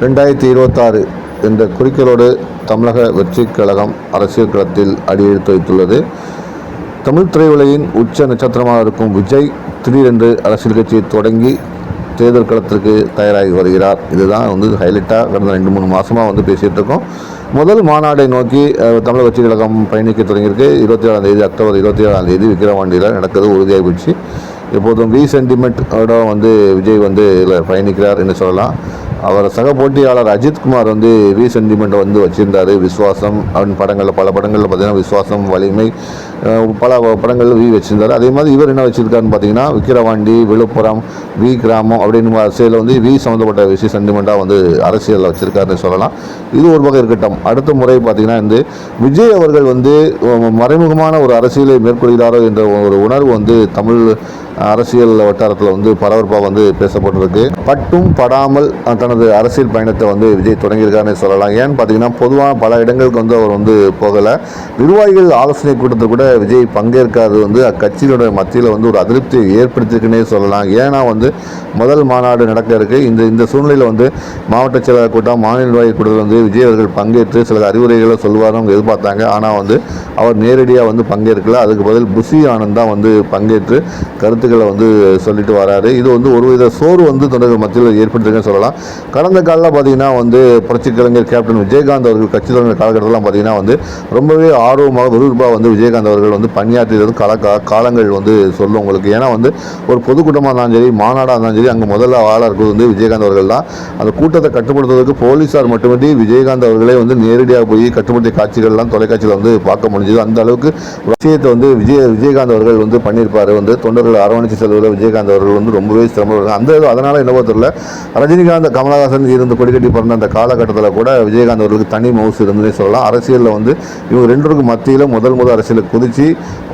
ரெண்டாயிரத்தி இருபத்தாறு என்ற குறிக்கோளோடு தமிழக வெற்றிக் கழகம் அரசியல் களத்தில் அடியெடுத்து வைத்துள்ளது. தமிழ் திரையுலகின் உச்ச நட்சத்திரமாக இருக்கும் விஜய் திடீரென்று அரசியல் கட்சியை தொடங்கி தேர்தல் களத்திற்கு தயாராகி வருகிறார். இதுதான் வந்து ஹைலைட்டாக கடந்த ரெண்டு மூணு மாதமாக வந்து பேசிகிட்டு இருக்கோம். முதல் மாநாடை நோக்கி தமிழக வெற்றி கழகம் பயணிக்க தொடங்கியிருக்கு. இருபத்தி ஏழாம் தேதி அக்டோபர் இருபத்தி ஏழாம் தேதி விக்கிரவாண்டியில் நடக்கிறது உறுதியாகி போச்சு. எப்போதும் வி சென்டிமெண்ட்டோட வந்து விஜய் வந்து இதில் பயணிக்கிறார் என்று சொல்லலாம். அவர் சக போட்டியாளர் அஜித்குமார் வந்து வி சென்டிமெண்ட்டை வந்து வச்சுருந்தார். விஸ்வாசம் அவன் படங்களில் பல படங்களில் பார்த்திங்கன்னா விஸ்வாசம் வலிமை பல படங்களில் வி வச்சுருந்தார். அதே மாதிரி இவர் என்ன வச்சுருக்காருன்னு பார்த்தீங்கன்னா விக்கிரவாண்டி விழுப்புரம் வி கிராமம் அப்படின்னு அரசியலில் வந்து வி சம்மந்தப்பட்ட விஷய சென்டிமெண்ட்டாக வந்து அரசியலில் வச்சுருக்காருன்னு சொல்லலாம். இது ஒரு பக்கம் இருக்கட்டும். அடுத்த முறை பார்த்திங்கன்னா வந்து விஜய் அவர்கள் வந்து மறைமுகமான ஒரு அரசியலை மேற்கொள்கிறாரோ என்ற ஒரு உணர்வு வந்து தமிழ் அரசியல் வட்டாரத்தில் வந்து பரபரப்பாக வந்து பேசப்பட்டிருக்கு. பட்டும் படாமல் தனது அரசியல் பயணத்தை வந்து விஜய் தொடங்கியிருக்காருன்னு சொல்லலாம். ஏன்னு பார்த்தீங்கன்னா பொதுவாக பல இடங்களுக்கு வந்து அவர் வந்து போகலை. நிர்வாகிகள் ஆலோசனை கூட்டத்தில் கூட விஜய் பங்கேற்காது வந்து அக்கட்சியினுடைய மத்தியில் வந்து ஒரு அதிருப்தியை ஏற்படுத்தியிருக்குன்னே சொல்லலாம். ஏன்னா வந்து முதல் மாநாடு நடக்க இருக்கு. இந்த இந்த சூழ்நிலையில் வந்து மாவட்ட செயலாளர் கூட்டம் மாநில நிர்வாகி கூட்டத்தில் வந்து விஜய் அவர்கள் பங்கேற்று சில அறிவுரைகளை சொல்வார்னு அவங்க எதிர்பார்த்தாங்க. ஆனால் வந்து அவர் நேரடியாக வந்து பங்கேற்கல. அதுக்கு பதில் புஷி ஆனந்த் தான் வந்து பங்கேற்று கருத்து கருத்துக்களை வந்து சொல்லிட்டு வராரு. இது வந்து ஒரு வித சோறு வந்து தொண்டர்கள் மத்தியில் ஏற்பட்டிருக்குன்னு சொல்லலாம். கடந்த காலில் பார்த்தீங்கன்னா வந்து புரட்சி கலைஞர் கேப்டன் விஜயகாந்த் அவர்கள் கட்சி தொடங்கின காலகட்டத்திலாம் பார்த்தீங்கன்னா வந்து ரொம்பவே ஆர்வமாக விறுவிறுப்பாக வந்து விஜயகாந்த் அவர்கள் வந்து பணியாற்றியது கால காலங்கள் வந்து சொல்லும் உங்களுக்கு. ஏன்னா வந்து ஒரு பொதுக்கூட்டமாக இருந்தாலும் சரி மாநாடாக இருந்தாலும் சரி அங்கே முதல்ல ஆளாக இருக்கிறது வந்து விஜயகாந்த் அவர்கள் தான். அந்த கூட்டத்தை கட்டுப்படுத்துவதற்கு போலீஸார் மட்டுமின்றி விஜயகாந்த் அவர்களே வந்து நேரடியாக போய் கட்டுப்படுத்திய காட்சிகள்லாம் தொலைக்காட்சியில் வந்து பார்க்க முடிஞ்சது. அந்த அளவுக்கு விஷயத்தை வந்து விஜய விஜயகாந்த் அவர்கள் வந்து பண்ணியிருப்பார். வந்து தொண்டர்கள் கவனித்து செல்வதில் விஜயகாந்த் அவர்கள் வந்து ரொம்பவே சிரமப்படுறாங்க அந்த அதனால் என்னவோ தெரியல. ரஜினிகாந்த் கமலஹாசன் இருந்து கொடிக்கட்டி பிறந்த அந்த காலகட்டத்தில் கூட விஜயகாந்த் அவர்களுக்கு தனி மவுசு இருந்ததே சொல்லலாம். அரசியலில் வந்து இவங்க ரெண்டுக்கும் மத்தியில் முதல் முதல் அரசியலுக்கு குதித்து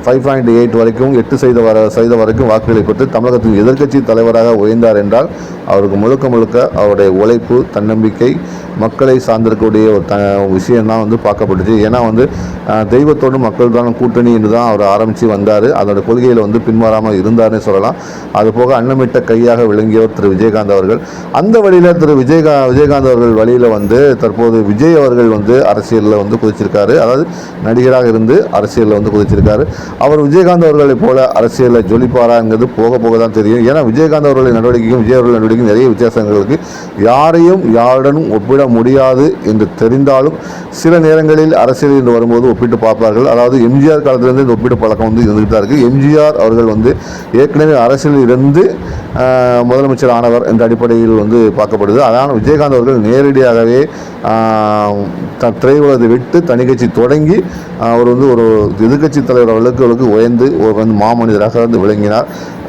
ஃபைவ் பாயிண்ட் எயிட் வரைக்கும் எட்டு செய்த வர செய்த வரைக்கும் வாக்குகளை பெற்று தமிழகத்தின் எதிர்க்கட்சி தலைவராக உயர்ந்தார் என்றால் அவருக்கு முழுக்க முழுக்க அவருடைய உழைப்பு தன்னம்பிக்கை மக்களை சார்ந்திருக்கக்கூடிய ஒரு த விஷயம்தான் வந்து பார்க்கப்பட்டுச்சு. ஏன்னா வந்து தெய்வத்தோடு மக்கள் தான் கூட்டணி என்று தான் அவர் ஆரம்பித்து வந்தார். அதோட கொள்கையில் வந்து பின்மாறாமல் இருந்தார்னே சொல்லலாம். அது போக அன்னமிட்ட கையாக விளங்கியவர் திரு விஜயகாந்த் அவர்கள். அந்த வழியில் திரு விஜயகா விஜயகாந்த் அவர்கள் வழியில் வந்து தற்போது விஜய் அவர்கள் வந்து அரசியலில் வந்து குதிச்சிருக்காரு. அதாவது நடிகராக இருந்து அரசியலில் வந்து குதிச்சிருக்காரு. அவர் விஜயகாந்த் அவர்களைப் போல அரசியலில் ஜொலிப்பாராங்கிறது போக போக தான் தெரியும். ஏன்னா விஜயகாந்த் அவர்களின் நடவடிக்கையும் விஜய் அவர்களின் நடவடிக்கையும் நிறைய வித்தியாசங்களுக்கு யாரையும் யாருடனும் ஒப்பிட முடியாது என்று தெரிந்தாலும் சில நேரங்களில் அரசியலில் இருந்து வரும்போது ஒப்பிட்டு பார்ப்பார்கள். அதாவது எம்ஜிஆர் காலத்திலிருந்து இந்த ஒப்பிட்டு பழக்கம் வந்து இருந்துகிட்டு தான் இருக்குது எம்ஜிஆர் அவர்கள் வந்து ஏற்கனவே அரசியலில் இருந்து முதலமைச்சர் ஆனவர் என்ற அடிப்படையில் வந்து பார்க்கப்படுது. அதனால் விஜயகாந்த் அவர்கள் நேரடியாகவே த- திரையுலகத்தை விட்டு தனி கட்சி தொடங்கி அவர் வந்து ஒரு எதிர்க்கட்சி தலைவர் அவர்களுக்கு அவர்களுக்கு உயர்ந்து ஒரு வந்து மாமனிதராக வந்து விளங்கினார்.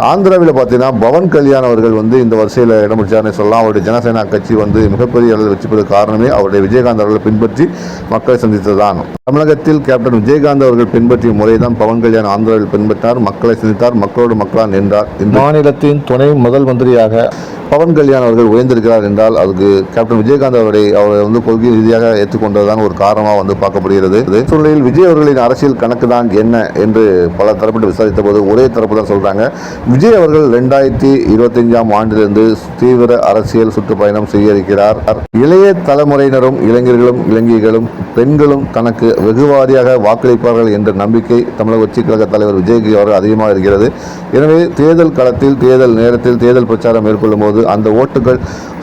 ஆந்திராவில் பார்த்தீங்கன்னா பவன் கல்யாண் அவர்கள் வந்து இந்த வரிசையில் இடம் பிடிச்சார்னு சொல்லலாம். அவருடைய ஜனசேனா கட்சி வந்து மிகப்பெரிய அளவில் வெற்றி பெறுவதற்கு காரணமே அவருடைய விஜயகாந்த் அவர்களை பின்பற்றி மக்களை சந்தித்ததான் தமிழகத்தில் கேப்டன் விஜயகாந்த் அவர்கள் பின்பற்றிய முறை தான் பவன் கல்யாண் ஆந்திராவில் பின்பற்றினார் மக்களை சந்தித்தார் மக்களோடு மக்களாக நின்றார். மாநிலத்தின் துணை முதல் மந்திரியாக பவன் கல்யாண் அவர்கள் உயர்ந்திருக்கிறார் என்றால் அதுக்கு கேப்டன் விஜயகாந்த் அவரை அவரை வந்து கொள்கை ரீதியாக ஏற்றுக்கொண்டதுதான் ஒரு காரணமாக வந்து பார்க்கப்படுகிறது. சூழ்நிலையில் விஜய் அவர்களின் அரசியல் கணக்கு தான் என்ன என்று பல தரப்பட்டு விசாரித்த போது ஒரே தரப்பு தான் சொல்றாங்க. விஜய் அவர்கள் ரெண்டாயிரத்தி இருபத்தஞ்சாம் ஆண்டிலிருந்து தீவிர அரசியல் சுற்றுப்பயணம் செய்ய இருக்கிறார் இளைய தலைமுறையினரும் இளைஞர்களும் இளைஞர்களும் பெண்களும் தனக்கு வெகுவாரியாக வாக்களிப்பார்கள் என்ற நம்பிக்கை தமிழக உச்சி கழக தலைவர் விஜய்க்கு அவர்கள் அதிகமாக இருக்கிறது. எனவே தேர்தல் களத்தில் தேர்தல் நேரத்தில் தேர்தல் பிரச்சாரம் மேற்கொள்ளும் போது அந்த ஓட்டுகள்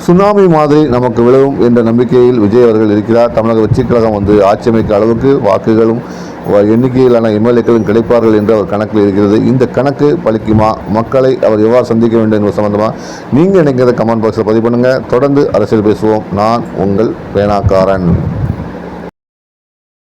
சுனாமி மாதிரி நமக்கு விழுவும் என்ற நம்பிக்கையில் விஜய் அவர்கள் இருக்கிறார். தமிழக வெற்றி கழகம் வந்து ஆட்சி அமைக்க அளவுக்கு வாக்குகளும் எண்ணிக்கையிலான எம்எல்ஏக்களும் கிடைப்பார்கள் என்று அவர் கணக்கில் இருக்கிறது. இந்த கணக்கு பலிக்குமா மக்களை அவர் எவ்வாறு சந்திக்க வேண்டும் என்பது சம்பந்தமாக நீங்கள் நினைக்கிறத கமெண்ட் பாக்ஸில் பதிவு பண்ணுங்கள் தொடர்ந்து அரசியல் பேசுவோம். நான் உங்கள் பேனாக்காரன்.